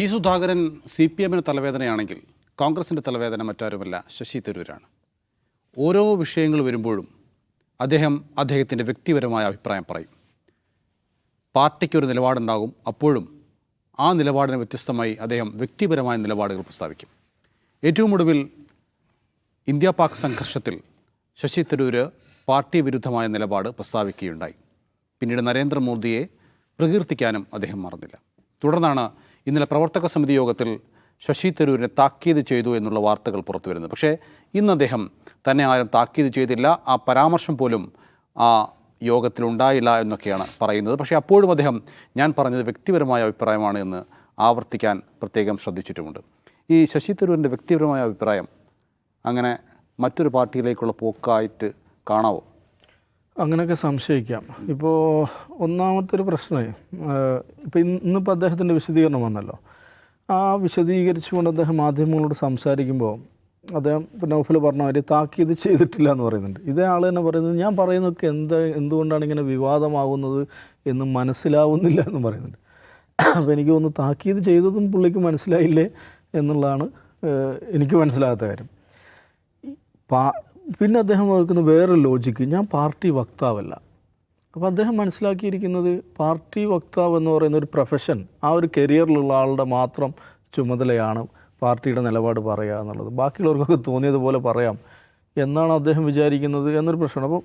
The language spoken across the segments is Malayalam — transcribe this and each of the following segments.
ജി സുധാകരൻ സി പി എമ്മിന് തലവേദനയാണെങ്കിൽ കോൺഗ്രസിന്റെ തലവേദന മറ്റാരുമല്ല ശശി തരൂരാണ്. ഓരോ വിഷയങ്ങൾ വരുമ്പോഴും അദ്ദേഹം അദ്ദേഹത്തിന്റെ വ്യക്തിപരമായ അഭിപ്രായം പറയും. പാർട്ടിക്കൊരു നിലപാടുണ്ടാകും അപ്പോഴും ആ നിലപാടിന് വ്യത്യസ്തമായി അദ്ദേഹം വ്യക്തിപരമായ നിലപാടുകൾ പ്രസ്താവിക്കും. ഏറ്റവും ഒടുവിൽ ഇന്ത്യ പാക് സംഘർഷത്തിൽ ശശി തരൂര് പാർട്ടി വിരുദ്ധമായ നിലപാട് പ്രസ്താവിക്കുകയുണ്ടായി. പിന്നീട് നരേന്ദ്രമോദിയെ പ്രകീർത്തിക്കാനും അദ്ദേഹം മറന്നില്ല. തുടർന്നാണ് ഇന്നലെ പ്രവർത്തക സമിതി യോഗത്തിൽ ശശി തരൂരിനെ താക്കീത് ചെയ്തു എന്നുള്ള വാർത്തകൾ പുറത്തു വരുന്നു. പക്ഷേ ഇന്ന് അദ്ദേഹം തന്നെ ആരും താക്കീത് ചെയ്തില്ല. ആ പരാമർശം പോലും ആ യോഗത്തിലുണ്ടായില്ല എന്നൊക്കെയാണ് പറയുന്നത്. പക്ഷേ അപ്പോഴും അദ്ദേഹം ഞാൻ പറഞ്ഞത് വ്യക്തിപരമായ അഭിപ്രായമാണ് എന്ന് ആവർത്തിക്കാൻ പ്രത്യേകം ശ്രദ്ധിച്ചിട്ടുമുണ്ട്. ഈ ശശി തരൂരിന്റെ വ്യക്തിപരമായ അഭിപ്രായം അങ്ങനെ മറ്റൊരു പാർട്ടിയിലേക്കുള്ള പോക്കായിട്ട് കാണാവോ? അങ്ങനെയൊക്കെ സംശയിക്കാം. ഇപ്പോൾ ഒന്നാമത്തെ ഒരു പ്രശ്നമേ ഇപ്പോൾ ഇന്നിപ്പോൾ അദ്ദേഹത്തിന്റെ വിശദീകരണം വന്നല്ലോ. ആ വിശദീകരിച്ചുകൊണ്ട് അദ്ദേഹം മാധ്യമങ്ങളോട് സംസാരിക്കുമ്പോൾ അദ്ദേഹം നൗഫൽ പറഞ്ഞ കാര്യം താക്കീത് ചെയ്തിട്ടില്ല എന്ന് പറയുന്നുണ്ട്. ഇതേ ആൾ തന്നെ പറയുന്നത് ഞാൻ പറയുന്നതൊക്കെ എന്താ എന്തുകൊണ്ടാണ് ഇങ്ങനെ വിവാദമാകുന്നത് എന്ന് മനസ്സിലാവുന്നില്ല എന്ന് പറയുന്നുണ്ട്. അപ്പോൾ എനിക്ക് ഒന്ന് താക്കീത് ചെയ്തതും പുള്ളിക്ക് മനസ്സിലായില്ലേ എന്നുള്ളതാണ് എനിക്ക് മനസ്സിലാകാത്ത കാര്യം. പാ പിന്നെ അദ്ദേഹം വകുക്കുന്ന വേറൊരു ലോജിക്ക് ഞാൻ പാർട്ടി വക്താവല്ല. അപ്പോൾ അദ്ദേഹം മനസ്സിലാക്കിയിരിക്കുന്നത് പാർട്ടി വക്താവ് എന്ന് പറയുന്ന ഒരു പ്രൊഫഷൻ ആ ഒരു കരിയറിലുള്ള ആളുടെ മാത്രം ചുമതലയാണ് പാർട്ടിയുടെ നിലപാട് പറയുക എന്നുള്ളത്. ബാക്കിയുള്ളവർക്കൊക്കെ തോന്നിയതുപോലെ പറയാം. എന്നാണ് അദ്ദേഹം വിചാരിക്കുന്നത് എന്നൊരു പ്രശ്നമാണ്. അപ്പോൾ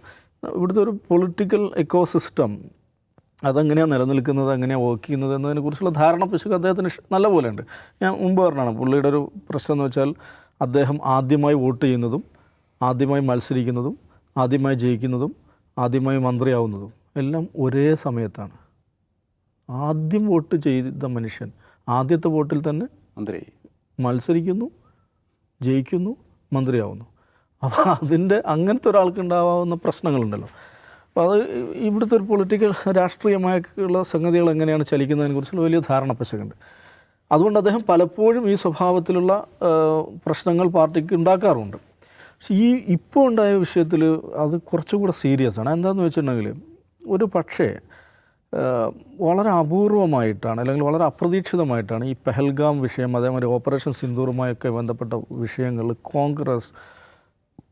ഇവിടുത്തെ ഒരു പൊളിറ്റിക്കൽ എക്കോസിസ്റ്റം അതെങ്ങനെയാണ് നിലനിൽക്കുന്നത് എങ്ങനെയാണ് വർക്ക് ചെയ്യുന്നത് എന്നതിനെക്കുറിച്ചുള്ള ധാരണ പിശുക്ക് അദ്ദേഹത്തിന് നല്ല പോലെ ഉണ്ട് ഞാൻ മുമ്പ് പറഞ്ഞാണ് പുള്ളിയുടെ ഒരു പ്രശ്നം എന്ന് വെച്ചാൽ അദ്ദേഹം ആദ്യമായി വോട്ട് ചെയ്യുന്നതും ആദ്യമായി മത്സരിക്കുന്നതും ആദ്യമായി ജയിക്കുന്നതും ആദ്യമായി മന്ത്രിയാവുന്നതും എല്ലാം ഒരേ സമയത്താണ്. ആദ്യം വോട്ട് ചെയ്ത മനുഷ്യൻ ആദ്യത്തെ വോട്ടിൽ തന്നെ മന്ത്രി. മത്സരിക്കുന്നു ജയിക്കുന്നു മന്ത്രിയാവുന്നു. അപ്പോൾ അതിന്റെ അങ്ങനത്തെ ഒരാൾക്ക് ഉണ്ടാവാവുന്ന പ്രശ്നങ്ങളുണ്ടല്ലോ. അപ്പോൾ അത് ഇവിടുത്തെ ഒരു പൊളിറ്റിക്കൽ രാഷ്ട്രീയമായിട്ടുള്ള സംഗതികൾ എങ്ങനെയാണ് ചലിക്കുന്നതിനെക്കുറിച്ചുള്ള വലിയ ധാരണ പശകുണ്ട് അതുകൊണ്ട് അദ്ദേഹം പലപ്പോഴും ഈ സ്വഭാവത്തിലുള്ള പ്രശ്നങ്ങൾ പാർട്ടിക്ക് ഉണ്ടാക്കാറുണ്ട്. ഈ ഇപ്പോൾ ഉണ്ടായ വിഷയത്തിൽ അത് കുറച്ചും കൂടെ സീരിയസ് ആണ്. എന്താണെന്ന് വെച്ചിട്ടുണ്ടെങ്കിൽ ഒരു പക്ഷേ വളരെ അപൂർവമായിട്ടാണ് അല്ലെങ്കിൽ വളരെ അപ്രതീക്ഷിതമായിട്ടാണ് ഈ പെഹൽഗാം വിഷയം അതേമാതിരി ഓപ്പറേഷൻ സിന്ദൂറുമായൊക്കെ ബന്ധപ്പെട്ട വിഷയങ്ങൾ കോൺഗ്രസ്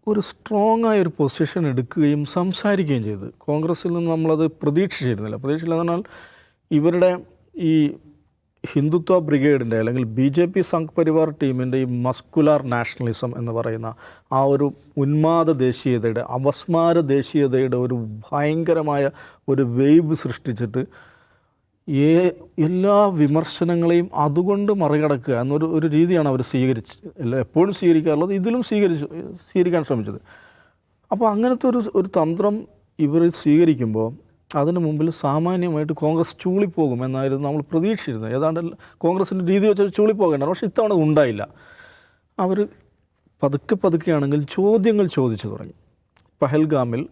ഒരു സ്ട്രോങ് ആയ ഒരു പൊസിഷൻ എടുക്കുകയും സംസാരിക്കുകയും ചെയ്തു. കോൺഗ്രസ്സിൽ നിന്ന് നമ്മളത് പ്രതീക്ഷിച്ചിരുന്നില്ല. പ്രതീക്ഷിച്ചില്ല എന്ന് പറഞ്ഞാൽ ഇവരുടെ ഈ ഹിന്ദുത്വ ബ്രിഗേഡിന്റെ അല്ലെങ്കിൽ B J P Sangh Parivar ടീമിന്റെ ഈ മസ്കുലാർ നാഷണലിസം എന്ന് പറയുന്ന ആ ഒരു ഉന്മാദ ദേശീയതയുടെ അപസ്മാര ദേശീയതയുടെ ഒരു ഭയങ്കരമായ ഒരു വേവ് സൃഷ്ടിച്ചിട്ട് ഏ എല്ലാ വിമർശനങ്ങളെയും അതുകൊണ്ട് മറികടക്കുക എന്നൊരു ഒരു രീതിയാണ് അവർ സ്വീകരിച്ച് എപ്പോഴും സ്വീകരിക്കാറുള്ളത്. ഇതിലും സ്വീകരിച്ചു സ്വീകരിക്കാൻ ശ്രമിച്ചത്. അപ്പോൾ അങ്ങനത്തെ ഒരു ഒരു തന്ത്രം ഇവർ സ്വീകരിക്കുമ്പോൾ അതിന് മുമ്പിൽ സാമാന്യമായിട്ട് കോൺഗ്രസ് ചൂളിപ്പോകും എന്നായിരുന്നു നമ്മൾ പ്രതീക്ഷിച്ചിരുന്നത്. ഏതാണ്ട് കോൺഗ്രസിന്റെ രീതി വെച്ച് ചൂളിപ്പോകേണ്ട പക്ഷേ ഇത്തവണ ഉണ്ടായില്ല. അവർ പതുക്കെ പതുക്കെയാണെങ്കിൽ ചോദ്യങ്ങൾ ചോദിച്ചു തുടങ്ങി. പഹൽഗാമിൽ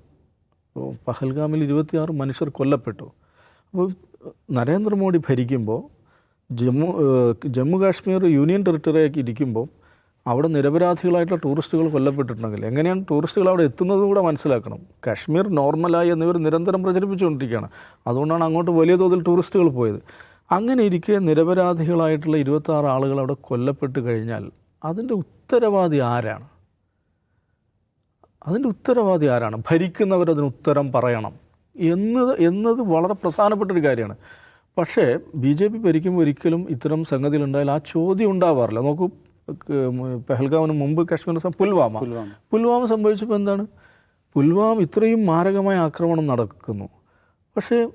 പഹൽഗാമിൽ ഇരുപത്തിയാറ് മനുഷ്യർ കൊല്ലപ്പെട്ടു. അപ്പോൾ നരേന്ദ്രമോദി ഭരിക്കുമ്പോൾ ജമ്മു ജമ്മു കാശ്മീർ യൂണിയൻ ടെറിട്ടറിയാക്കി ഇരിക്കുമ്പോൾ അവിടെ നിരപരാധികളായിട്ടുള്ള ടൂറിസ്റ്റുകൾ കൊല്ലപ്പെട്ടിട്ടുണ്ടെങ്കിൽ എങ്ങനെയാണ് ടൂറിസ്റ്റുകൾ അവിടെ എത്തുന്നതും കൂടെ മനസ്സിലാക്കണം. കാശ്മീർ നോർമലായി എന്നിവർ നിരന്തരം പ്രചരിപ്പിച്ചുകൊണ്ടിരിക്കുകയാണ്. അതുകൊണ്ടാണ് അങ്ങോട്ട് വലിയ തോതിൽ ടൂറിസ്റ്റുകൾ പോയത്. അങ്ങനെ ഇരിക്കെ നിരപരാധികളായിട്ടുള്ള ഇരുപത്താറ് ആളുകൾ അവിടെ കൊല്ലപ്പെട്ട് കഴിഞ്ഞാൽ അതിന്റെ ഉത്തരവാദി ആരാണ്? അതിന്റെ ഉത്തരവാദി ആരാണ്? ഭരിക്കുന്നവർ അതിന് ഉത്തരം പറയണം. എന്നത് എന്നത് വളരെ പ്രധാനപ്പെട്ടൊരു കാര്യമാണ്. പക്ഷേ ബി ജെ പി ഭരിക്കുമ്പോൾ ഒരിക്കലും ഇത്തരം സംഗതികളുണ്ടായാൽ ആ ചോദ്യം ഉണ്ടാവാറില്ല. നോക്കൂ പെഹൽഗാമിന് മുമ്പ് കാശ്മീർ പുൽവാമ. പുൽവാമ. സംഭവിച്ചപ്പോൾ എന്താണ്? പുൽവാമ ഇത്രയും മാരകമായ ആക്രമണം നടക്കുന്നു. പക്ഷേ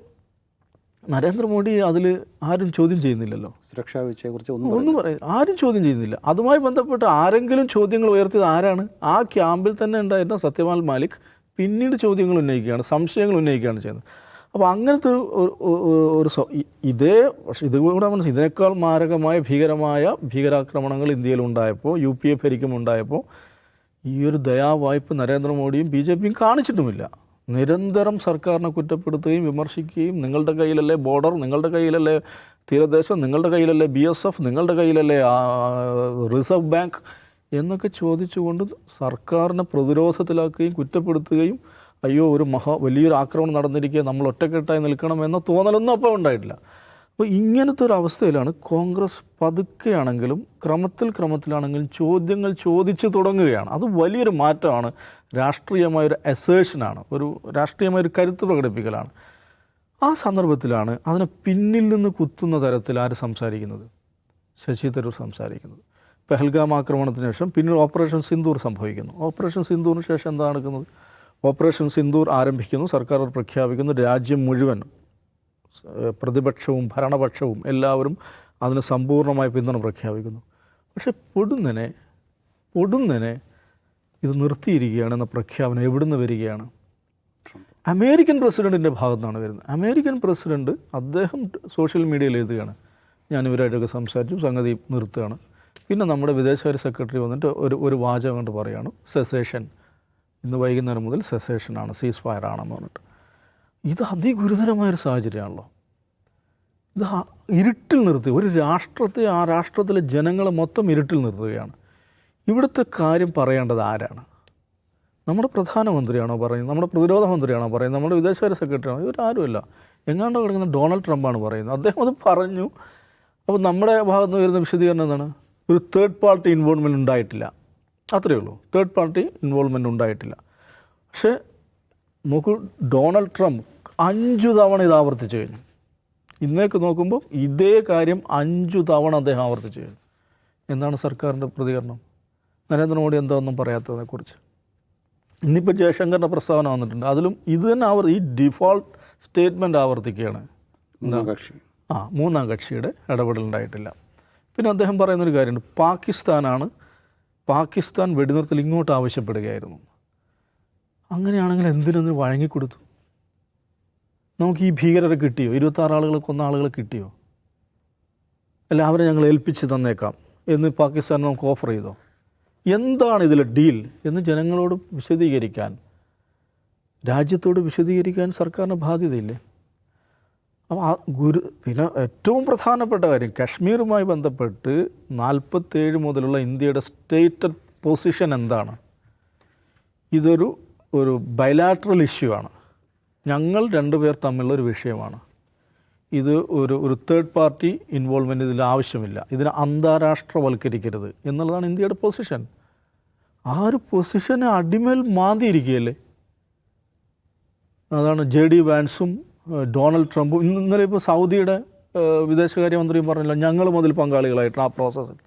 നരേന്ദ്രമോദി അതിൽ ആരും ചോദ്യം ചെയ്യുന്നില്ലല്ലോ. സുരക്ഷാ വീഴ്ചയെക്കുറിച്ച് ഒന്നും ഒന്നും പറയും ആരും ചോദ്യം ചെയ്യുന്നില്ല. അതുമായി ബന്ധപ്പെട്ട് ആരെങ്കിലും ചോദ്യങ്ങൾ ഉയർത്തിയത് ആരാണ്? ആ ക്യാമ്പിൽ തന്നെ ഉണ്ടായിരുന്ന സത്യപാൽ മാലിക് പിന്നീട് ചോദ്യങ്ങൾ ഉന്നയിക്കുകയാണ് സംശയങ്ങൾ ഉന്നയിക്കുകയാണ് ചെയ്യുന്നത്. അപ്പോൾ അങ്ങനത്തെ ഒരു ഒരു- ഇതേ പക്ഷേ ഇത് കൂടെ മനസ്സിൽ ഇതിനേക്കാൾ മാരകമായ ഭീകരമായ ഭീകരാക്രമണങ്ങൾ ഇന്ത്യയിൽ ഉണ്ടായപ്പോൾ യു പി എ ഭരിക്കും ഉണ്ടായപ്പോൾ ഈ ഒരു ദയാവായ്പ് നരേന്ദ്രമോദിയും ബി ജെ പിയും കാണിച്ചിട്ടുമില്ല. നിരന്തരം സർക്കാരിനെ കുറ്റപ്പെടുത്തുകയും വിമർശിക്കുകയും നിങ്ങളുടെ കയ്യിലല്ലേ ബോർഡർ നിങ്ങളുടെ കയ്യിലല്ലേ തീരദേശം നിങ്ങളുടെ കയ്യിലല്ലേ ബി എസ് എഫ് നിങ്ങളുടെ കയ്യിലല്ലേ റിസർവ് ബാങ്ക് എന്നൊക്കെ ചോദിച്ചുകൊണ്ട് സർക്കാരിനെ പ്രതിരോധത്തിലാക്കുകയും കുറ്റപ്പെടുത്തുകയും അയ്യോ ഒരു മഹാ വലിയൊരു ആക്രമണം നടന്നിരിക്കുക നമ്മൾ ഒറ്റക്കെട്ടായി നിൽക്കണം എന്ന തോന്നലൊന്നും അപ്പോൾ ഉണ്ടായിട്ടില്ല. അപ്പോൾ ഇങ്ങനത്തെ ഒരു അവസ്ഥയിലാണ് കോൺഗ്രസ് പതുക്കെയാണെങ്കിലും ക്രമത്തിൽ ക്രമത്തിലാണെങ്കിലും ചോദ്യങ്ങൾ ചോദിച്ചു തുടങ്ങുകയാണ്. അത് വലിയൊരു മാറ്റമാണ്. രാഷ്ട്രീയമായൊരു അസേഷനാണ് ഒരു രാഷ്ട്രീയമായൊരു കരുത്ത് പ്രകടിപ്പിക്കലാണ്. ആ സന്ദർഭത്തിലാണ് അതിനെ പിന്നിൽ നിന്ന് കുത്തുന്ന തരത്തിൽ ആര് സംസാരിക്കുന്നത്? ശശി തരൂർ സംസാരിക്കുന്നത്. പെഹൽഗാം ആക്രമണത്തിന് ശേഷം പിന്നീട് ഓപ്പറേഷൻ സിന്ദൂർ സംഭവിക്കുന്നു. ഓപ്പറേഷൻ സിന്ദൂറിന് ശേഷം എന്താ നടക്കുന്നത്? ഓപ്പറേഷൻ സിന്ദൂർ ആരംഭിക്കുന്നു. സർക്കാർ പ്രഖ്യാപിക്കുന്നു. രാജ്യം മുഴുവൻ പ്രതിപക്ഷവും ഭരണപക്ഷവും എല്ലാവരും അതിന് സമ്പൂർണമായ പിന്തുണ പ്രഖ്യാപിക്കുന്നു. പക്ഷേ പൊടുന്നനെ പൊടുന്നനെ ഇത് നിർത്തിയിരിക്കുകയാണ് എന്ന പ്രഖ്യാപനം എവിടുന്ന് വരികയാണ്? അമേരിക്കൻ പ്രസിഡന്റിന്റെ ഭാഗത്തു നിന്നാണ് വരുന്നത്. അമേരിക്കൻ പ്രസിഡന്റ് അദ്ദേഹം സോഷ്യൽ മീഡിയയിൽ എഴുതുകയാണ്. ഞാൻ ഇവരായിട്ടൊക്കെ സംസാരിച്ചു സംഗതി നിർത്തുകയാണ്. പിന്നെ നമ്മുടെ വിദേശകാര്യ സെക്രട്ടറി വന്നിട്ട് ഒരു ഒരു വാചകം കൊണ്ട് പറയുകയാണ് സെസേഷൻ ഇന്ന് വൈകുന്നേരം മുതൽ സെസേഷനാണ് സീസ് ഫയർ ആണെന്ന് പറഞ്ഞിട്ട്. ഇത് അതിഗുരുതരമായൊരു സാഹചര്യമാണല്ലോ. ഇത് ഇരുട്ടിൽ നിർത്തി ഒരു രാഷ്ട്രത്തെ ആ രാഷ്ട്രത്തിലെ ജനങ്ങളെ മൊത്തം ഇരുട്ടിൽ നിർത്തുകയാണ്. ഇവിടുത്തെ കാര്യം പറയേണ്ടത് ആരാണ്? നമ്മുടെ പ്രധാനമന്ത്രിയാണോ പറയുന്നത്? നമ്മുടെ പ്രതിരോധ മന്ത്രിയാണോ പറയുന്നത്? നമ്മുടെ വിദേശകാര്യ സെക്രട്ടറിയാണോ? ഇവരാരുമല്ല എങ്ങാണ്ടോ കിടക്കുന്ന ഡൊണാൾഡ് ട്രംപാണ് പറയുന്നത്. അദ്ദേഹം അത് പറഞ്ഞു. അപ്പോൾ നമ്മുടെ ഭാഗത്ത് നിന്ന് വരുന്ന വിശദീകരണം എന്താണ്? ഒരു തേർഡ് പാർട്ടി ഇൻവോൾവ്മെന്റ് ഉണ്ടായിട്ടില്ല. അത്രയേ ഉള്ളൂ. തേർഡ് പാർട്ടി ഇൻവോൾവ്മെന്റ് ഉണ്ടായിട്ടില്ല. പക്ഷേ നോക്കൂ ഡൊണാൾഡ് ട്രംപ് അഞ്ചു തവണ ഇത് ആവർത്തിച്ചു കഴിഞ്ഞു. ഇന്നേക്ക് നോക്കുമ്പോൾ ഇതേ കാര്യം അഞ്ചു തവണ അദ്ദേഹം ആവർത്തിച്ചു കഴിഞ്ഞു. എന്താണ് സർക്കാരിന്റെ പ്രതികരണം? നരേന്ദ്രമോദി എന്താ ഒന്നും പറയാത്തതിനെക്കുറിച്ച്? ഇന്നിപ്പോൾ ജയശങ്കറിന്റെ പ്രസ്താവന വന്നിട്ടുണ്ട്. അതിലും ഇത് തന്നെ ആവർ ഈ ഡിഫോൾട്ട് സ്റ്റേറ്റ്മെന്റ് ആവർത്തിക്കുകയാണ്. മൂന്നാം കക്ഷി. ആ മൂന്നാം കക്ഷിയുടെ ഇടപെടലുണ്ടായിട്ടില്ല. പിന്നെ അദ്ദേഹം പറയുന്നൊരു കാര്യമുണ്ട്. പാകിസ്ഥാനാണ് പാകിസ്ഥാൻ വെടിനിർത്തൽ ഇങ്ങോട്ട് ആവശ്യപ്പെടുകയായിരുന്നു. അങ്ങനെയാണെങ്കിൽ എന്തിനൊന്ന് വഴങ്ങിക്കൊടുത്തു? നമുക്ക് ഈ ഭീകരരെ കിട്ടിയോ? ഇരുപത്താറ് ആളുകളെ കൊന്ന ആളുകളെ കിട്ടിയോ? അല്ല അവരെ ഞങ്ങൾ ഏൽപ്പിച്ച് തന്നേക്കാം എന്ന് പാകിസ്ഥാൻ നമുക്ക് ഓഫർ ചെയ്തോ? എന്താണ് ഇതിലെ ഡീൽ എന്ന് ജനങ്ങളോട് വിശദീകരിക്കാൻ രാജ്യത്തോട് വിശദീകരിക്കാൻ സർക്കാരിന് ബാധ്യതയില്ലേ? അപ്പോൾ ആ ഗുരു പിന്നെ ഏറ്റവും പ്രധാനപ്പെട്ട കാര്യം കശ്മീരുമായി ബന്ധപ്പെട്ട് നാൽപ്പത്തേഴ് മുതലുള്ള ഇന്ത്യയുടെ സ്റ്റേറ്റ് പൊസിഷൻ എന്താണ്? ഇതൊരു ഒരു ബയലാട്രൽ ഇഷ്യൂ ആണ്. ഞങ്ങൾ രണ്ടുപേർ തമ്മിലുള്ള ഒരു വിഷയമാണ്. ഇത് ഒരു ഒരു തേർഡ് പാർട്ടി ഇൻവോൾവ്മെന്റ് ഇതിൽ ആവശ്യമില്ല. ഇതിനെ അന്താരാഷ്ട്രവൽക്കരിക്കരുത് എന്നുള്ളതാണ് ഇന്ത്യയുടെ പൊസിഷൻ. ആ ഒരു പൊസിഷനെ അടിമേൽ മാന്തിയിരിക്കുകയല്ലേ? അതാണ് ജെ ഡി വാൻസും ഡൊണാൾഡ് ട്രംപും ഇന്ന് ഇന്നലെ ഇപ്പോൾ സൗദിയുടെ വിദേശകാര്യമന്ത്രിയും പറഞ്ഞല്ലോ ഞങ്ങളും അതിൽ പങ്കാളികളായിട്ടാണ് ആ പ്രോസസ്സിൽ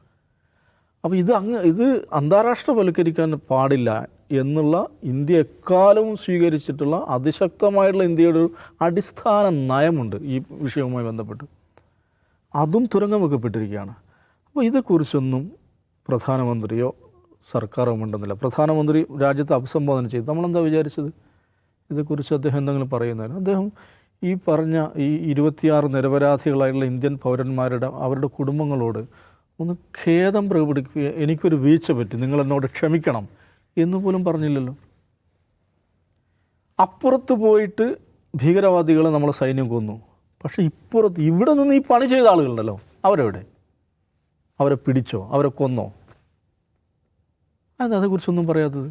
അപ്പോൾ ഇത് അങ്ങ് ഇത് അന്താരാഷ്ട്ര അന്താരാഷ്ട്രവൽക്കരിക്കാൻ പാടില്ല എന്നുള്ള ഇന്ത്യ എക്കാലവും സ്വീകരിച്ചിട്ടുള്ള അതിശക്തമായിട്ടുള്ള ഇന്ത്യയുടെ ഒരു അടിസ്ഥാന നയമുണ്ട് ഈ വിഷയവുമായി ബന്ധപ്പെട്ട്. അതും തുരങ്കം വെക്കപ്പെട്ടിരിക്കുകയാണ് അപ്പോൾ ഇതേക്കുറിച്ചൊന്നും പ്രധാനമന്ത്രിയോ സർക്കാരോ ഉണ്ടെന്നില്ല പ്രധാനമന്ത്രി രാജ്യത്തെ അഭിസംബോധന ചെയ്തു. നമ്മളെന്താ വിചാരിച്ചത്? ഇതേക്കുറിച്ച് അദ്ദേഹം എന്തെങ്കിലും പറയുന്നതിന്? അദ്ദേഹം ഈ പറഞ്ഞ ഈ ഇരുപത്തിയാറ് നിരപരാധികളായിട്ടുള്ള ഇന്ത്യൻ പൗരന്മാരുടെ അവരുടെ കുടുംബങ്ങളോട് ഒന്ന് ഖേദം പ്രകടിപ്പിക്കുക എനിക്കൊരു വീഴ്ച പറ്റി നിങ്ങൾ എന്നോട് ക്ഷമിക്കണം എന്ന് പോലും പറഞ്ഞില്ലല്ലോ. അപ്പുറത്ത് പോയിട്ട് ഭീകരവാദികളെ നമ്മളെ സൈന്യം കൊന്നു. പക്ഷേ ഇപ്പുറത്ത് ഇവിടെ നിന്ന് ഈ പണി ചെയ്ത ആളുകളുണ്ടല്ലോ അവരെവിടെ? അവരെ പിടിച്ചോ? അവരെ കൊന്നോ? അതെ അതേക്കുറിച്ചൊന്നും പറയാത്തത്?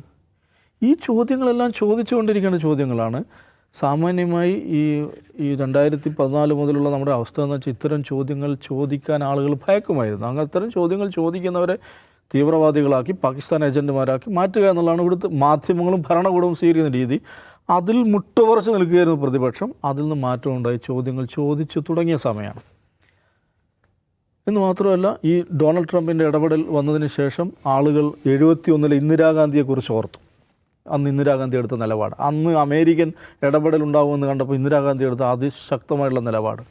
ഈ ചോദ്യങ്ങളെല്ലാം ചോദിച്ചുകൊണ്ടിരിക്കേണ്ട ചോദ്യങ്ങളാണ് സാമാന്യമായി ഈ ഈ രണ്ടായിരത്തി പതിനാല് മുതലുള്ള നമ്മുടെ അവസ്ഥ എന്ന് വെച്ചാൽ ഇത്തരം ചോദ്യങ്ങൾ ചോദിക്കാൻ ആളുകൾ ഭയക്കുമായിരുന്നു. അങ്ങനെ അത്തരം ചോദ്യങ്ങൾ ചോദിക്കുന്നവരെ തീവ്രവാദികളാക്കി പാകിസ്ഥാൻ ഏജന്റുമാരാക്കി മാറ്റുക എന്നുള്ളതാണ് ഇവിടുത്തെ മാധ്യമങ്ങളും ഭരണകൂടവും സ്വീകരിക്കുന്ന രീതി. അതിൽ മുട്ടുപറച്ച് നിൽക്കുകയായിരുന്നു പ്രതിപക്ഷം. അതിൽ നിന്ന് മാറ്റം ഉണ്ടായി. ചോദ്യങ്ങൾ ചോദിച്ചു തുടങ്ങിയ സമയമാണ്. എന്ന് മാത്രമല്ല ഈ ഡൊണാൾഡ് ട്രംപിന്റെ ഇടപെടൽ വന്നതിന് ശേഷം ആളുകൾ എഴുപത്തി ഒന്നിലെ ഇന്ദിരാഗാന്ധിയെക്കുറിച്ച് ഓർത്തു. അന്ന് ഇന്ദിരാഗാന്ധി എടുത്ത നിലപാട്. അന്ന് അമേരിക്കൻ ഇടപെടൽ ഉണ്ടാകുമെന്ന് കണ്ടപ്പോൾ ഇന്ദിരാഗാന്ധി എടുത്ത അതിശക്തമായിട്ടുള്ള നിലപാട്.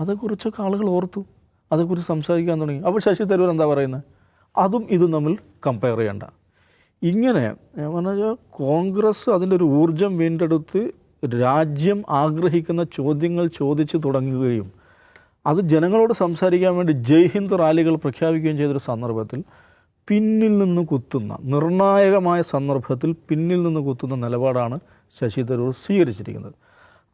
അതേക്കുറിച്ചൊക്കെ ആളുകൾ ഓർത്തു. അതേക്കുറിച്ച് സംസാരിക്കാൻ തുടങ്ങി. അപ്പോൾ ശശി തരൂർ എന്താ പറയുന്നത്? അതും ഇതും തമ്മിൽ കമ്പയർ ചെയ്യണ്ട. ഇങ്ങനെ ഞാൻ പറഞ്ഞാൽ കോൺഗ്രസ് അതിന്റെ ഒരു ഊർജം വീണ്ടെടുത്ത് രാജ്യം ആഗ്രഹിക്കുന്ന ചോദ്യങ്ങൾ ചോദിച്ചു തുടങ്ങുകയും അത് ജനങ്ങളോട് സംസാരിക്കാൻ വേണ്ടി ജയ് ഹിന്ദ് റാലികൾ പ്രഖ്യാപിക്കുകയും ചെയ്തൊരു സന്ദർഭത്തിൽ പിന്നിൽ നിന്ന് കുത്തുന്ന നിർണായകമായ സന്ദർഭത്തിൽ പിന്നിൽ നിന്ന് കുത്തുന്ന നിലപാടാണ് ശശി തരൂർ സ്വീകരിച്ചിരിക്കുന്നത്.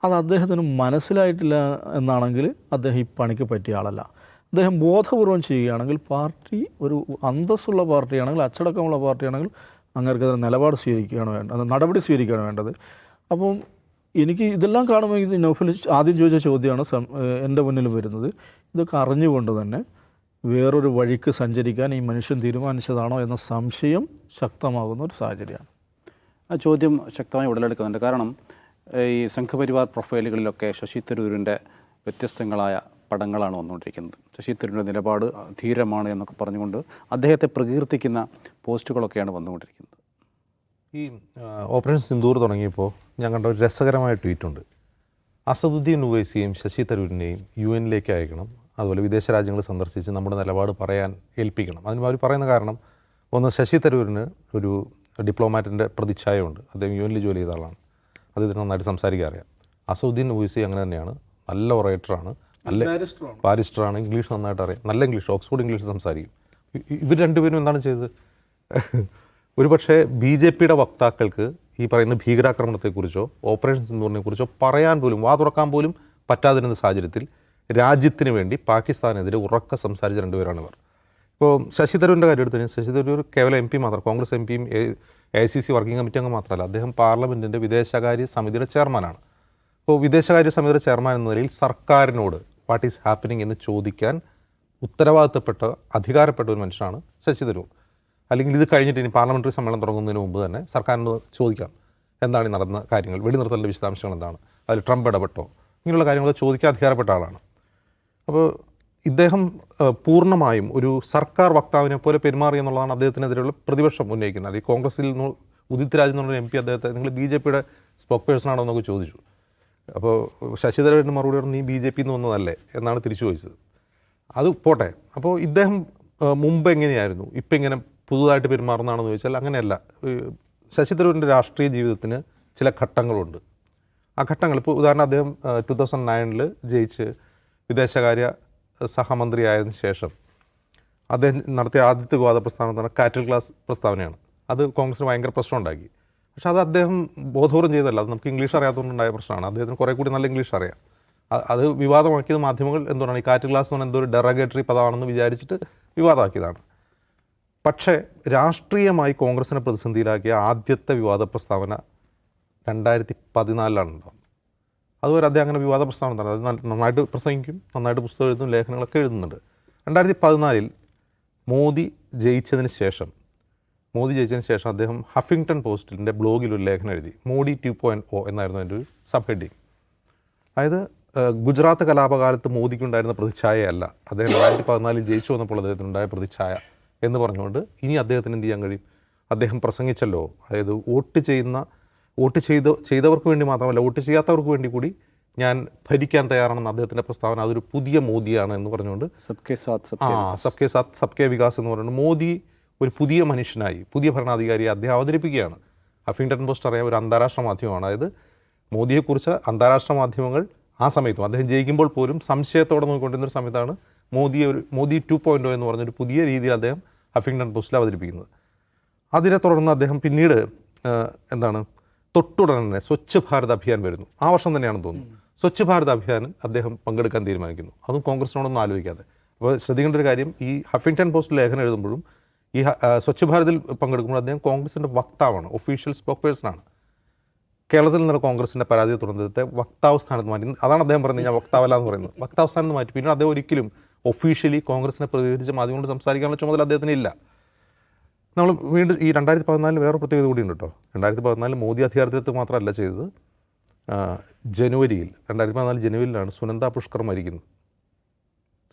അത് അദ്ദേഹത്തിന് മനസ്സിലായിട്ടില്ല എന്നാണെങ്കിൽ അദ്ദേഹം ഈ പണിക്ക് പറ്റിയ ആളല്ല. അദ്ദേഹം ബോധപൂർവം ചെയ്യുകയാണെങ്കിൽ പാർട്ടി ഒരു അന്തസ്സുള്ള പാർട്ടിയാണെങ്കിൽ അച്ചടക്കമുള്ള പാർട്ടിയാണെങ്കിൽ അങ്ങേർക്കെതിരെ നിലപാട് സ്വീകരിക്കുകയാണ് വേണ്ടത് നടപടി സ്വീകരിക്കുകയാണ് വേണ്ടത്. അപ്പം എനിക്ക് ഇതെല്ലാം കാണുമ്പോൾ ഇത് നൗഫൽ ആദ്യം ചോദിച്ച ചോദ്യമാണ് എന്റെ മുന്നിൽ വരുന്നത്. ഇതൊക്കെ അറിഞ്ഞുകൊണ്ട് തന്നെ വേറൊരു വഴിക്ക് സഞ്ചരിക്കാൻ ഈ മനുഷ്യൻ തീരുമാനിച്ചതാണോ എന്ന സംശയം ശക്തമാകുന്ന ഒരു സാഹചര്യമാണ്. ആ ചോദ്യം ശക്തമായി ഉടലെടുക്കുന്നുണ്ട്. കാരണം ഈ സംഘപരിവാർ പ്രൊഫൈലുകളിലൊക്കെ ശശി തരൂരിന്റെ വ്യത്യസ്തങ്ങളായ പടങ്ങളാണ് വന്നുകൊണ്ടിരിക്കുന്നത്. ശശി തരൂരിന്റെ നിലപാട് ധീരമാണ് എന്നൊക്കെ പറഞ്ഞുകൊണ്ട് അദ്ദേഹത്തെ പ്രകീർത്തിക്കുന്ന പോസ്റ്റുകളൊക്കെയാണ് വന്നുകൊണ്ടിരിക്കുന്നത്. ഈ ഓപ്പറേഷൻ സിന്ദൂർ തുടങ്ങിയപ്പോൾ ഞാൻ കണ്ട ഒരു രസകരമായ ട്വീറ്റുണ്ട്. അസദുദ്ദീൻ ഉവൈസിയെയും ശശി തരൂരിനെയും യു എന്നിലേക്ക് അയക്കണം. അതുപോലെ വിദേശ രാജ്യങ്ങൾ സന്ദർശിച്ച് നമ്മുടെ നിലപാട് പറയാൻ ഏൽപ്പിക്കണം. അതിന് അവർ പറയുന്ന കാരണം ഒന്ന് ശശി തരൂരിന് ഒരു ഡിപ്ലോമാറ്റിന്റെ പ്രതിച്ഛായമുണ്ട് അദ്ദേഹം യു എന്നിൽ ജോലി ചെയ്ത ആളാണ്. അദ്ദേഹത്തിന് നന്നായിട്ട് സംസാരിക്കാൻ അറിയാം. അസൗദ്ദീൻ ഉവൈസി അങ്ങനെ തന്നെയാണ്. നല്ല ഒറേറ്ററാണ്. നല്ല ബാരിസ്റ്ററാണ്. ഇംഗ്ലീഷ് നന്നായിട്ട് അറിയാം. നല്ല ഇംഗ്ലീഷ് ഓക്സ്ഫോർഡ് ഇംഗ്ലീഷ് സംസാരിക്കും. ഇവർ രണ്ടുപേരും എന്താണ് ചെയ്തത്? ഒരുപക്ഷെ ബി ജെ പിയുടെ വക്താക്കൾക്ക് ഈ പറയുന്ന ഭീകരാക്രമണത്തെക്കുറിച്ചോ ഓപ്പറേഷൻസ് എന്ന് പറഞ്ഞതിനെക്കുറിച്ചോ പറയാൻ പോലും വാ തുറക്കാൻ പോലും പറ്റാതിരുന്ന സാഹചര്യത്തിൽ രാജ്യത്തിന് വേണ്ടി പാകിസ്ഥാനെതിരെ ഉറക്ക സംസാരിച്ച രണ്ടുപേരാണ് ഇവർ ഇപ്പോൾ ശശി തരൂരിന്റെ കാര്യം എടുത്തു കഴിഞ്ഞാൽ ശശി തരൂർ കേവലം എം പി മാത്രം കോൺഗ്രസ് എം പിയും A C C working committee അംഗം മാത്രമല്ല അദ്ദേഹം പാർലമെന്റിന്റെ വിദേശകാര്യ സമിതിയുടെ ചെയർമാനാണ്. അപ്പോൾ വിദേശകാര്യ സമിതിയുടെ ചെയർമാൻ എന്ന നിലയിൽ സർക്കാരിനോട് വാട്ട് ഈസ് ഹാപ്പനിങ് എന്ന് ചോദിക്കാൻ ഉത്തരവാദിത്തപ്പെട്ട അധികാരപ്പെട്ട ഒരു മനുഷ്യനാണ് ശശി തരൂർ. അല്ലെങ്കിൽ ഇത് കഴിഞ്ഞിട്ട് ഇനി പാർലമെന്ററി സമ്മേളനം തുടങ്ങുന്നതിന് മുമ്പ് തന്നെ സർക്കാരിനോട് ചോദിക്കാം എന്താണ് ഈ നടന്ന കാര്യങ്ങൾ വെടിനിർത്തലിന്റെ വിശദാംശങ്ങൾ എന്താണ് അതിൽ ട്രംപ് ഇടപെട്ടോ ഇങ്ങനെയുള്ള കാര്യങ്ങൾ ചോദിക്കാൻ അധികാരപ്പെട്ട ആളാണ്. അപ്പോൾ ഇദ്ദേഹം പൂർണമായും ഒരു സർക്കാർ വക്താവിനെ പോലെ പെരുമാറി എന്നുള്ളതാണ് അദ്ദേഹത്തിനെതിരെയുള്ള പ്രതിപക്ഷം ഉന്നയിക്കുന്നത്. ഈ കോൺഗ്രസിൽ നിന്ന് ഉദിത് രാജ് എന്നുള്ള എം പി അദ്ദേഹത്തെ നിങ്ങൾ ബി ജെ പിയുടെ സ്പോക്ക് പേഴ്സൺ ആണോ എന്നൊക്കെ ചോദിച്ചു. അപ്പോൾ ശശി മറുപടി നീ ബി ജെ പിന്ന് വന്നതല്ലേ എന്നാണ് തിരിച്ചു ചോദിച്ചത്. അത് പോട്ടെ. അപ്പോൾ ഇദ്ദേഹം മുമ്പ് എങ്ങനെയായിരുന്നു? ഇപ്പം ഇങ്ങനെ പുതുതായിട്ട് പെരുമാറുന്നതാണെന്ന് ചോദിച്ചാൽ അങ്ങനെയല്ല. ശശി രാഷ്ട്രീയ ജീവിതത്തിന് ചില ഘട്ടങ്ങളുണ്ട്. ആ ഘട്ടങ്ങൾ ഇപ്പോൾ ഉദാഹരണം അദ്ദേഹം ടു തൗസൻഡ് നയനിൽ ജയിച്ച് വിദേശകാര്യ സഹമന്ത്രിയായതിനു ശേഷം അദ്ദേഹം നടത്തിയ ആദ്യത്തെ വിവാദ പ്രസ്താവന പറഞ്ഞാൽ കാറ്റൽ ക്ലാസ് പ്രസ്താവനയാണ്. അത് കോൺഗ്രസിന് ഭയങ്കര പ്രശ്നം ഉണ്ടാക്കി. പക്ഷെ അത് അദ്ദേഹം ബോധപൂർവം ചെയ്തല്ല അത് നമുക്ക് ഇംഗ്ലീഷ് അറിയാത്തതുകൊണ്ടുണ്ടായ പ്രശ്നമാണ്. അദ്ദേഹത്തിന് കുറേ കൂടി നല്ല ഇംഗ്ലീഷ് അറിയാം. അത് വിവാദമാക്കിയത് മാധ്യമങ്ങൾ എന്തുകൊണ്ടാണ്? ഈ കാറ്റ് ക്ലാസ് എന്ന് പറഞ്ഞാൽ എന്തോ ഒരു ഡെറഗേറ്ററി പദമാണെന്ന് വിചാരിച്ചിട്ട് വിവാദമാക്കിയതാണ്. പക്ഷേ രാഷ്ട്രീയമായി കോൺഗ്രസിനെ പ്രതിസന്ധിയിലാക്കിയ ആദ്യത്തെ വിവാദ പ്രസ്താവന രണ്ടായിരത്തി പതിനാലിലാണ് ഉണ്ടാകുന്നത് അതുവരെ അദ്ദേഹം അങ്ങനെ വിവാദ പ്രസ്താവന തന്നെ അത് നന്നായിട്ട് പ്രസംഗിക്കും നന്നായിട്ട് പുസ്തകം എഴുതും ലേഖനങ്ങളൊക്കെ എഴുതുന്നുണ്ട്. രണ്ടായിരത്തി പതിനാലിൽ മോദി ജയിച്ചതിന് ശേഷം മോദി ജയിച്ചതിന് ശേഷം അദ്ദേഹം ഹഫിങ്ടൺ പോസ്റ്റിന്റെ ബ്ലോഗിൽ ഒരു ലേഖനം എഴുതി. മോഡി ടു പോയിന്റ് ഒ എന്നായിരുന്നു അതിന്റെ ഒരു സബ് ഹെഡിങ് അതായത് ഗുജറാത്ത് കലാപകാലത്ത് മോദിക്കുണ്ടായിരുന്ന പ്രതിച്ഛായയല്ല. അദ്ദേഹം രണ്ടായിരത്തി പതിനാലിൽ ജയിച്ചു വന്നപ്പോൾ അദ്ദേഹത്തിനുണ്ടായ പ്രതിച്ഛായ എന്ന് പറഞ്ഞുകൊണ്ട് ഇനി അദ്ദേഹത്തിന് എന്ത് ചെയ്യാൻ കഴിയും? അദ്ദേഹം പ്രസംഗിച്ചല്ലോ. അതായത് വോട്ട് ചെയ്യുന്ന വോട്ട് ചെയ്ത ചെയ്തവർക്ക് വേണ്ടി മാത്രമല്ല വോട്ട് ചെയ്യാത്തവർക്ക് വേണ്ടി കൂടി ഞാൻ ഭരിക്കാൻ തയ്യാറാണെന്ന് അദ്ദേഹത്തിന്റെ പ്രസ്താവന അതൊരു പുതിയ മോദിയാണ് എന്ന് പറഞ്ഞുകൊണ്ട്. സബ്കെ സാത്ത് സബ് ആ സബ്കെ സാത്ത് സബ്കെ വികാസ് എന്ന് പറഞ്ഞുകൊണ്ട് മോദി ഒരു പുതിയ മനുഷ്യനായി പുതിയ ഭരണാധികാരിയെ അദ്ദേഹം അവതരിപ്പിക്കുകയാണ്. അഫിങ്ടൺ പോസ്റ്റ് അറിയാം ഒരു അന്താരാഷ്ട്ര മാധ്യമമാണ്. അതായത് മോദിയെക്കുറിച്ച് അന്താരാഷ്ട്ര മാധ്യമങ്ങൾ ആ സമയത്തും അദ്ദേഹം ജയിക്കുമ്പോൾ പോലും സംശയത്തോടെ നോക്കിക്കൊണ്ടിരുന്ന ഒരു സമയത്താണ് മോദിയെ ഒരു മോദി ടു പോയിന്റ് എന്ന് പറഞ്ഞൊരു പുതിയ രീതിയിൽ അദ്ദേഹം ഹഫിംഗ്ടൺ പോസ്റ്റിൽ അവതരിപ്പിക്കുന്നത്. അതിനെ തുടർന്ന് അദ്ദേഹം പിന്നീട് എന്താണ് തൊട്ടുടനെ തന്നെ സ്വച്ഛ് ഭാരത് അഭിയാൻ വരുന്നു. ആ വർഷം തന്നെയാണെന്ന് തോന്നുന്നു. സ്വച്ഛ് ഭാരത് അഭിയാൻ അദ്ദേഹം പങ്കെടുക്കാൻ തീരുമാനിക്കുന്നു. അതും കോൺഗ്രസിനോടൊന്നും ആലോചിക്കാതെ. അപ്പോൾ ശ്രദ്ധിക്കേണ്ട ഒരു കാര്യം ഈ ഹഫിങ്ടൺ പോസ്റ്റ് ലേഖനം എഴുതുമ്പോഴും ഈ സ്വച്ഛ് ഭാരതിൽ പങ്കെടുക്കുമ്പോൾ അദ്ദേഹം കോൺഗ്രസിന്റെ വക്താവാണ് ഒഫീഷ്യൽ സ്പോക്ക് പേഴ്സണാണ് കേരളത്തിൽ നിന്നുള്ള കോൺഗ്രസിന്റെ പരാതിയെ തുടർന്നത്തെ വക്താവ് സ്ഥാനത്ത് മാറ്റി. അതാണ് അദ്ദേഹം പറയുന്നത് ഞാൻ വക്താവല്ല എന്ന് പറയുന്നത്. വക്താവ് സ്ഥാനത്ത് മാറ്റി. പിന്നീട് അദ്ദേഹം ഒരിക്കലും ഒഫീഷ്യലി കോൺഗ്രസിനെ പ്രതികരിച്ച് മാധ്യമങ്ങളോട് സംസാരിക്കാനുള്ള ചുമതല അദ്ദേഹത്തിന് ഇല്ല. നമ്മൾ വീണ്ടും ഈ രണ്ടായിരത്തി പതിനാലിൽ വേറെ പ്രത്യേകത ഉണ്ട് കേട്ടോ. രണ്ടായിരത്തി പതിനാലിൽ മോദി അധികാരത്തിൽ മാത്രമല്ല ചെയ്തത്. ജനുവരിയിൽ രണ്ടായിരത്തി പതിനാല് ജനുവരിയിലാണ് സുനന്ദ പുഷ്കർ മരിക്കുന്നത്.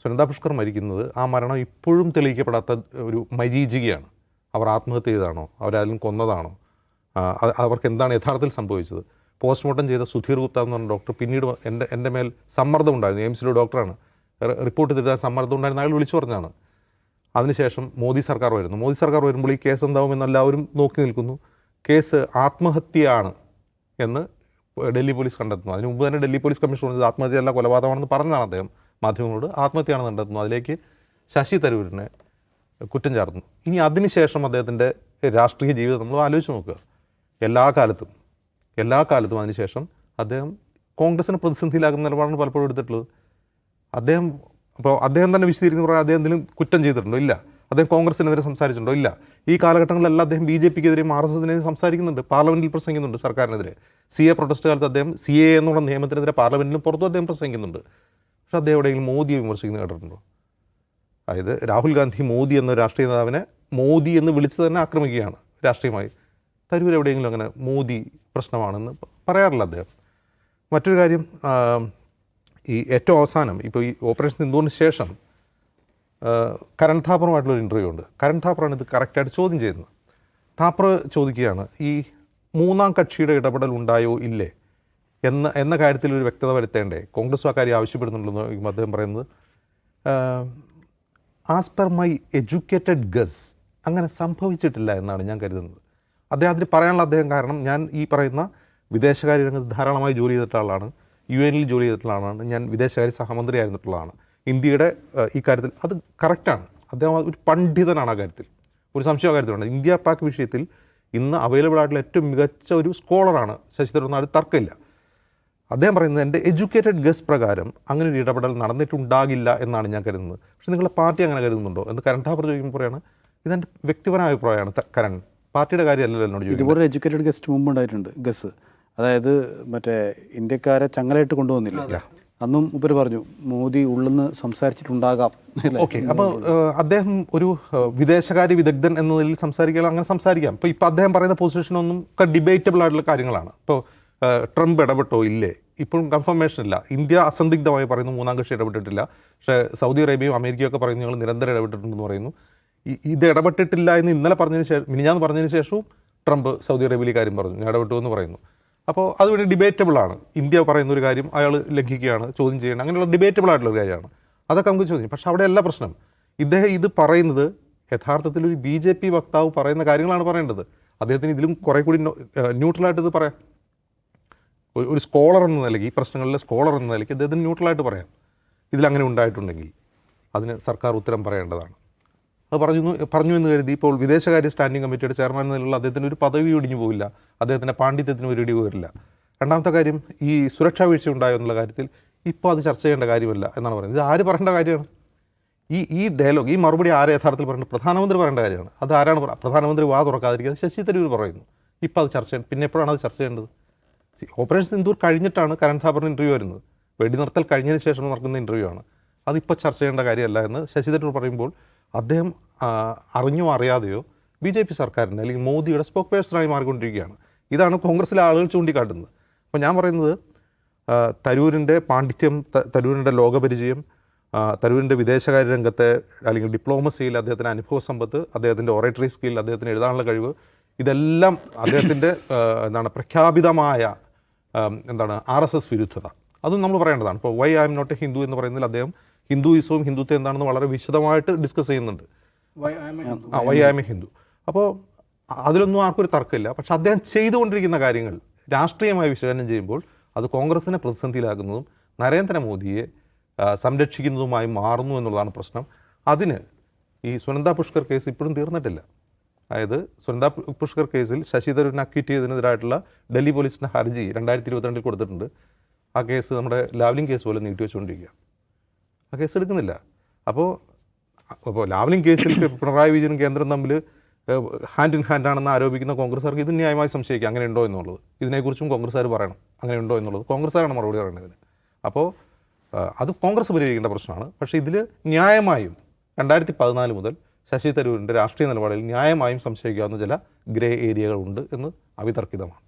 സുനന്ദ പുഷ്കർ മരിക്കുന്നത് ആ മരണം ഇപ്പോഴും തെളിയിക്കപ്പെടാത്ത ഒരു മരീചികയാണ്. അവർ ആത്മഹത്യ ചെയ്താണോ അവരാരും കൊന്നതാണോ? അവർക്ക് എന്താണ് യഥാർത്ഥത്തിൽ സംഭവിച്ചത്? പോസ്റ്റ്മോർട്ടം ചെയ്ത സുധീർ ഗുപ്ത എന്ന് പറഞ്ഞ ഡോക്ടർ പിന്നീട് എന്റെ എന്റെ മേൽ സമ്മർദ്ദം ഉണ്ടായിരുന്നു. എയിംസിലെ ഡോക്ടറാണ്. റിപ്പോർട്ട് തിരുത്താൻ സമ്മർദ്ദം ഉണ്ടായിരുന്ന. അയാൾ വിളിച്ചു പറഞ്ഞാണ് അതിനുശേഷം മോദി സർക്കാർ വരുന്നു. മോദി സർക്കാർ വരുമ്പോൾ ഈ കേസ് എന്താവും എല്ലാവരും നോക്കി നിൽക്കുന്നു. കേസ് ആത്മഹത്യയാണ് എന്ന് ഡൽഹി പോലീസ് കണ്ടെത്തുന്നു. അതിന് മുമ്പ് തന്നെ ഡൽഹി പോലീസ് കമ്മീഷൻ പറഞ്ഞത് ആത്മഹത്യയല്ല കൊലപാതകമാണെന്ന് പറഞ്ഞതാണ് അദ്ദേഹം. മാധ്യമങ്ങളോട് ആത്മഹത്യയാണെന്ന് കണ്ടെത്തുന്നു. അതിലേക്ക് ശശി തരൂരിനെ കുറ്റം ചാർത്തുന്നു. ഇനി അതിനുശേഷം അദ്ദേഹത്തിന്റെ രാഷ്ട്രീയ ജീവിതം നമ്മൾ ആലോചിച്ച് നോക്കുക. എല്ലാ കാലത്തും എല്ലാ കാലത്തും അതിനുശേഷം അദ്ദേഹം കോൺഗ്രസിനെ പ്രതിസന്ധിയിലാക്കുന്ന നിലപാടാണ് പലപ്പോഴും എടുത്തിട്ടുള്ളത്. അദ്ദേഹം അപ്പോൾ അദ്ദേഹം തന്നെ വിശദീകരിക്കുന്ന പറയാൻ അദ്ദേഹം എന്തെങ്കിലും കുറ്റം ചെയ്തിട്ടുണ്ടോ? ഇല്ല. അദ്ദേഹം കോൺഗ്രസിനെതിരെ സംസാരിച്ചിട്ടുണ്ടോ? ഇല്ല. ഈ കാലഘട്ടങ്ങളിലെല്ലാം അദ്ദേഹം ബി ജെ പിക്കെതിരെയും ആർ എസ് എസിനെതിരെ സംസാരിക്കുന്നുണ്ട്. പാർലമെന്റിൽ പ്രസംഗിക്കുന്നുണ്ട് സർക്കാരിനെതിരെ. സി എ പ്രൊട്ടസ്റ്റ് കാലത്ത് അദ്ദേഹം സി എ എന്നുള്ള നിയമത്തിനെതിരെ പാർലമെന്റിലും പുറത്തും അദ്ദേഹം പ്രസംഗിക്കുന്നുണ്ട്. പക്ഷേ അദ്ദേഹം എവിടെയെങ്കിലും മോദിയെ വിമർശിക്കുന്നത് കേട്ടിട്ടുണ്ടോ? അതായത് രാഹുൽ ഗാന്ധി മോദി എന്ന രാഷ്ട്രീയ നേതാവിനെ മോദി എന്ന് വിളിച്ചു തന്നെ ആക്രമിക്കുകയാണ് രാഷ്ട്രീയമായി. തരൂർ എവിടെയെങ്കിലും അങ്ങനെ മോദി പ്രശ്നമാണെന്ന് പറയാറില്ല അദ്ദേഹം. മറ്റൊരു കാര്യം ഈ ഏറ്റവും അവസാനം ഇപ്പോൾ ഈ ഓപ്പറേഷൻ സിന്ധുവിന് ശേഷം കരൺ താപ്പറുമായിട്ടുള്ളൊരു ഇന്റർവ്യൂ ഉണ്ട്. കരൺ താപ്പറാണ് ഇത് കറക്റ്റായിട്ട് ചോദ്യം ചെയ്യുന്നത്. താപ്പർ ചോദിക്കുകയാണ് ഈ മൂന്നാം കക്ഷിയുടെ ഇടപെടൽ ഉണ്ടായോ ഇല്ലേ? എന്ന എന്ന കാര്യത്തിൽ ഒരു വ്യക്തത വരുത്തേണ്ടേ? കോൺഗ്രസ് ആ കാര്യം ആവശ്യപ്പെടുന്നുണ്ടെന്ന് അദ്ദേഹം പറയുന്നത്. As per my educated guess അങ്ങനെ സംഭവിച്ചിട്ടില്ല എന്നാണ് ഞാൻ കരുതുന്നത്. അദ്ദേഹത്തിന് പറയാനുള്ള അദ്ദേഹം കാരണം ഞാൻ ഈ പറയുന്ന വിദേശകാര്യ രംഗത്ത് ധാരാളമായി ജോലി ചെയ്തിട്ടുള്ള ആളാണ്. യു എനിൽ ജോലി ചെയ്തിട്ടുള്ളതാണ്. ഞാൻ വിദേശകാര്യ സഹമന്ത്രി ആയിരുന്നിട്ടുള്ളതാണ് ഇന്ത്യയുടെ ഈ കാര്യത്തിൽ അത് കറക്റ്റാണ്. അദ്ദേഹം ഒരു പണ്ഡിതനാണ് ആ കാര്യത്തിൽ. ഒരു സംശയം ആ കാര്യത്തിലുണ്ട്. ഇന്ത്യ പാക് വിഷയത്തിൽ ഇന്ന് അവൈലബിൾ ആയിട്ടുള്ള ഏറ്റവും മികച്ച ഒരു സ്കോളറാണ് ശശി തരൂർ എന്നാണ് തർക്കമില്ല. അദ്ദേഹം പറയുന്നത് എന്റെ എഡ്യൂക്കേറ്റഡ് ഗസ് പ്രകാരം അങ്ങനെ ഒരു ഇടപെടൽ നടന്നിട്ടുണ്ടാകില്ല എന്നാണ് ഞാൻ കരുതുന്നത്. പക്ഷേ നിങ്ങളുടെ പാർട്ടി അങ്ങനെ കരുതുന്നുണ്ടോ? എന്ന് കരൺ ഠാക്കർ ചോദിക്കുമ്പോൾ പറയാണ് ഇതെന്റെ വ്യക്തിപരമായ അഭിപ്രായമാണ്. കരൺ പാർട്ടിയുടെ കാര്യമല്ലല്ലോ എന്നോട് ചോദിക്കുന്നത്. ഇതുപോലെ എഡ്യൂക്കേറ്റഡ് ഗസ്റ്റ് മുമ്പ് ഉണ്ടായിട്ടുണ്ട് ഗസ് അതായത് മറ്റേ ഇന്ത്യക്കാരെ ചങ്ങലയിട്ട് കൊണ്ടുവന്നില്ല? അന്നും ഉപരി പറഞ്ഞു മോദി ഉള്ളെന്ന് സംസാരിച്ചിട്ടുണ്ടാകാം? ഓക്കെ. അപ്പോൾ അദ്ദേഹം ഒരു വിദേശകാര്യ വിദഗ്ധൻ എന്നതിൽ സംസാരിക്കുകയാണെങ്കിൽ അങ്ങനെ സംസാരിക്കാം. ഇപ്പോൾ ഇപ്പോൾ അദ്ദേഹം പറയുന്ന പൊസിഷനൊന്നും ഡിബേറ്റബിൾ ആയിട്ടുള്ള കാര്യങ്ങളാണ്. ഇപ്പോൾ ട്രംപ് ഇടപെട്ടോ ഇല്ലേ? ഇപ്പോഴും കൺഫർമേഷൻ ഇല്ല. ഇന്ത്യ അസന്ദിഗ്ധമായി പറയുന്നു മൂന്നാം കക്ഷി ഇടപെട്ടിട്ടില്ല. പക്ഷേ സൗദി അറേബ്യയും അമേരിക്കയും ഒക്കെ പറയുന്നു ഞങ്ങൾ നിരന്തരം ഇടപെട്ടിട്ടുണ്ടെന്ന് പറയുന്നു. ഇത് ഇടപെട്ടിട്ടില്ല എന്ന് ഇന്നലെ പറഞ്ഞതിന് ശേഷം മിനിഞ്ഞാന്ന് പറഞ്ഞതിന് ശേഷവും ട്രംപ് സൗദി അറേബ്യയിൽ കാര്യം പറഞ്ഞു. ഞാൻ ഇടപെട്ടു എന്ന് പറയുന്നു. അപ്പോൾ അത് ഡിബേറ്റബിൾ ആണ് ഇന്ത്യ പറയുന്ന ഒരു കാര്യം അയാൾ ലംഘിക്കുകയാണ് ചോദ്യം ചെയ്യണം അങ്ങനെയുള്ള ഡിബേറ്റബിൾ ആയിട്ടുള്ള ഒരു കാര്യമാണ്. അതൊക്കെ നമുക്ക് ചോദിക്കും പക്ഷേ അവിടെയല്ല പ്രശ്നം. ഇദ്ദേഹം ഇത് പറയുന്നത് യഥാർത്ഥത്തിൽ ഒരു ബി ജെ പി വക്താവ് പറയുന്ന കാര്യങ്ങളാണ് പറയേണ്ടത്. അദ്ദേഹത്തിന് ഇതിലും കുറേ കൂടി ന്യൂട്രലായിട്ട് ഇത് പറയാം. ഒരു- സ്കോളർ എന്ന നിലയ്ക്ക് ഈ പ്രശ്നങ്ങളിലെ സ്കോളർ എന്ന നിലയ്ക്ക് അദ്ദേഹത്തിന് ന്യൂട്രലായിട്ട് പറയാം. ഇതിലങ്ങനെ ഉണ്ടായിട്ടുണ്ടെങ്കിൽ അതിന് സർക്കാർ ഉത്തരം പറയേണ്ടതാണ്. അത് പറഞ്ഞു പറഞ്ഞു എന്ന് കരുതി ഇപ്പോൾ വിദേശകാര്യ സ്റ്റാൻഡിംഗ് കമ്മിറ്റിയുടെ ചെയർമാൻ എന്നുള്ള അദ്ദേഹത്തിന് ഒരു പദവി ഒടിഞ്ഞു പോവില്ല. അദ്ദേഹത്തിന്റെ പാണ്ഡിത്യത്തിന് ഒരു ഇടിവ് വരില്ല രണ്ടാമത്തെ കാര്യം ഈ സുരക്ഷാ വീഴ്ച ഉണ്ടായോ എന്നുള്ള കാര്യത്തിൽ ഇപ്പോൾ അത് ചർച്ച ചെയ്യേണ്ട കാര്യമല്ല എന്നാണ് പറയുന്നത്. ഇത് ആര് പറയേണ്ട കാര്യമാണ്? ഈ ഈ ഡയലോഗ് ഈ മറുപടി ആരെ യഥാർത്ഥത്തിൽ പറയേണ്ടത്? പ്രധാനമന്ത്രി പറയേണ്ട കാര്യമാണ്. അത് ആരാണ് പ്രധാനമന്ത്രി വാ തുറക്കാതിരിക്കുന്നത് ശശി തരൂർ പറയുന്നു. ഇപ്പോൾ അത് ചർച്ച ചെയ്യണം. പിന്നെ എപ്പോഴാണ് അത് ചർച്ച ചെയ്യേണ്ടത്? ഓപ്പറേഷൻ സിന്ദൂർ കഴിഞ്ഞിട്ടാണ് കരൺ ഥാപ്പറിന് ഇന്റർവ്യൂ വരുന്നത്. വെടിനിർത്തൽ കഴിഞ്ഞതിന് ശേഷം നടക്കുന്ന ഇന്റർവ്യൂ ആണ്. അതിപ്പോൾ ചർച്ച ചെയ്യേണ്ട കാര്യമല്ല എന്ന് ശശി തരൂർ പറയുമ്പോൾ അദ്ദേഹം അറിഞ്ഞോ അറിയാതെയോ ബി ജെ പി സർക്കാരിന്റെ അല്ലെങ്കിൽ മോദിയുടെ സ്പോക്ക് പേഴ്സണായി മാറിക്കൊണ്ടിരിക്കുകയാണ്. ഇതാണ് കോൺഗ്രസ്സിലെ ആളുകൾ ചൂണ്ടിക്കാട്ടുന്നത്. അപ്പോൾ ഞാൻ പറയുന്നത് തരൂരിന്റെ പാണ്ഡിത്യം തരൂരിന്റെ ലോകപരിചയം തരൂരിന്റെ വിദേശകാര്യ രംഗത്തെ അല്ലെങ്കിൽ ഡിപ്ലോമസിയിൽ അദ്ദേഹത്തിന്റെ അനുഭവ സമ്പത്ത് അദ്ദേഹത്തിന്റെ ഓറേറ്ററി സ്കിൽ അദ്ദേഹത്തിന് എഴുതാനുള്ള കഴിവ് ഇതെല്ലാം അദ്ദേഹത്തിന്റെ എന്താണ് പ്രഖ്യാപിതമായ എന്താണ് ആർ എസ് എസ് വിരുദ്ധത. അതും നമ്മൾ പറയേണ്ടതാണ്. ഇപ്പോൾ why I am not a Hindu എന്ന് പറയുന്നതിൽ അദ്ദേഹം ഹിന്ദുയിസവും ഹിന്ദുത്വം എന്താണെന്ന് വളരെ വിശദമായിട്ട് ഡിസ്കസ് ചെയ്യുന്നുണ്ട്. ആ എം ഹിന്ദു. അപ്പോൾ അതിലൊന്നും ആർക്കൊരു ഒരു തർക്കമില്ല. പക്ഷെ അദ്ദേഹം ചെയ്തുകൊണ്ടിരിക്കുന്ന കാര്യങ്ങൾ രാഷ്ട്രീയമായി വിശകലനം ചെയ്യുമ്പോൾ അത് കോൺഗ്രസിനെ പ്രതിസന്ധിയിലാക്കുന്നതും നരേന്ദ്രമോദിയെ സംരക്ഷിക്കുന്നതുമായി മാറുന്നു എന്നുള്ളതാണ് പ്രശ്നം. അതിന് ഈ സുനന്ദ പുഷ്കർ കേസ് ഇപ്പോഴും തീർന്നിട്ടില്ല. അതായത് സുനന്ദ പുഷ്കർ കേസിൽ ശശി തരൂരിനെ അക്യൂറ്റ് ചെയ്തതിനെതിരായിട്ടുള്ള ഡൽഹി പോലീസിന്റെ ഹർജി രണ്ടായിരത്തി ഇരുപത്തിരണ്ടിൽ കൊടുത്തിട്ടുണ്ട്. ആ കേസ് നമ്മുടെ ലാവ്ലിംഗ് കേസ് പോലെ നീട്ടിവെച്ചുകൊണ്ടിരിക്കുകയാണ്. ആ കേസ് എടുക്കുന്നില്ല. അപ്പോൾ അപ്പോൾ ലാവ്ലിംഗ് കേസിൽ പിണറായി വിജയനും കേന്ദ്രം തമ്മിൽ ഹാൻഡ് ഇൻ ഹാൻഡ് ആണെന്ന് ആരോപിക്കുന്ന കോൺഗ്രസ്സുകാർക്ക് ഇത് ന്യായമായി സംശയിക്കാം. അങ്ങനെ ഉണ്ടോ എന്നുള്ളത്. ഇതിനെക്കുറിച്ചും കോൺഗ്രസ്സുകാർ പറയണം. അങ്ങനെ ഉണ്ടോ എന്നുള്ളത്. കോൺഗ്രസ്സുകാരാണ് മറുപടി പറയേണ്ടതിന് അപ്പോൾ അത് കോൺഗ്രസ് പരിഹരിക്കേണ്ട പ്രശ്നമാണ്. പക്ഷേ ഇതിൽ ന്യായമായും രണ്ടായിരത്തി പതിനാല് മുതൽ ശശി തരൂരിന്റെ രാഷ്ട്രീയ നിലപാടിൽ ന്യായമായും സംശയിക്കാവുന്ന ചില ഗ്രേ ഏരിയകളുണ്ട് എന്ന് അവിതർക്കിതമാണ്.